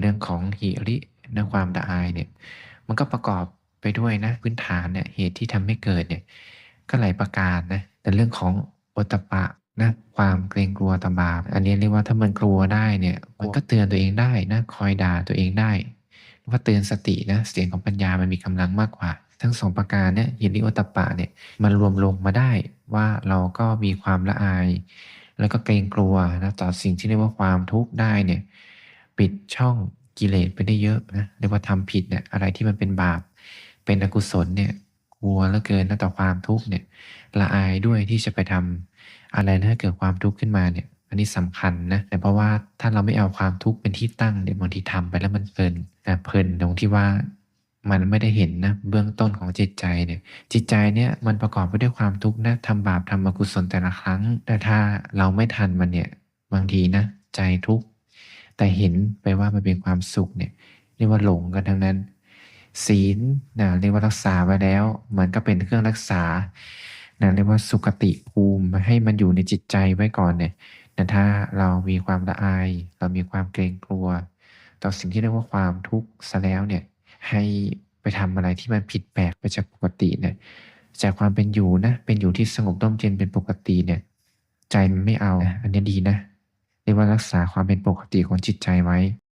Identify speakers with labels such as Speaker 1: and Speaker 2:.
Speaker 1: เรื่องของหิรินะความละอายเนี่ยมันก็ประกอบไปด้วยนะพื้นฐานเนี่ยเหตุที่ทำให้เกิดเนี่ยก็หลายประการนะแต่เรื่องของโอตตัปะนะความเกรงกลัวต่อบาปอันนี้เรียกว่าถ้ามันกลัวได้เนี่ยมันก็เตือนตัวเองได้นะคอยด่าตัวเองได้ว่าเตือนสตินะเสียงของปัญญามันมีกำลังมากกว่า ทั้ง2ประการเนี่ยหิริโอตตัปปะเนี่ยมันรวมลงมาได้ว่าเราก็มีความละอาย แล้วก็เกรงกลัวนะต่อสิ่งที่เรียกว่าความทุกข์ได้เนี่ย ปิดช่องกิเลสไปได้เยอะนะเรียกว่าทำผิดเนี่ยอะไรที่มันเป็นบาป เป็นอกุศลเนี่ยกลัวเหลือเกินนะต่อความทุกข์เนี่ยละอายด้วยที่จะไปทำอะไรนะให้เกิดความทุกข์ขึ้นมาเนี่ย อันนี้สำคัญนะแต่เพราะว่าถ้าเราไม่เอาความทุกข์เป็นที่ตั้งเนี่ยบางทีทำไปแล้วมันเพลินอ่เพลินตรงที่ว่ามันไม่ได้เห็นนะเบื้องต้นของจิตใจเนี่ย จิตใจเนี่ยมันประกอบไปด้วยความทุกข์นะทำบาปทำอกุศลแต่ละครั้ง แต่ถ้าเราไม่ทันมันเนี่ยบางทีนะใจทุกข์ แต่เห็นไปว่ามันเป็นความสุขเนี่ยเรียกว่าหลงกันทั้งนั้น ศีลนะเรียกว่ารักษาไว้แล้ว มันก็เป็นเครื่องรักษานะเรียกว่าสุขติภูมิให้มันอยู่ในจิตใจไว้ก่อนเนี่ยแต่ถ้าเรามีความละอาย เรามีความเกรงกลัว ต่อสิ่งที่เรียกว่าความทุกข์เสียแล้วเนี่ยให้ไปทำอะไรที่มันผิดแปลกไปจากปกติเนี่ยจากความเป็นอยู่นะเป็นอยู่ที่สงบร่มเย็นเป็นปกติเนี่ย ใจมันไม่เอา อันนี้ดีนะ เรียกว่ารักษาความเป็นปกติของจิตใจไว้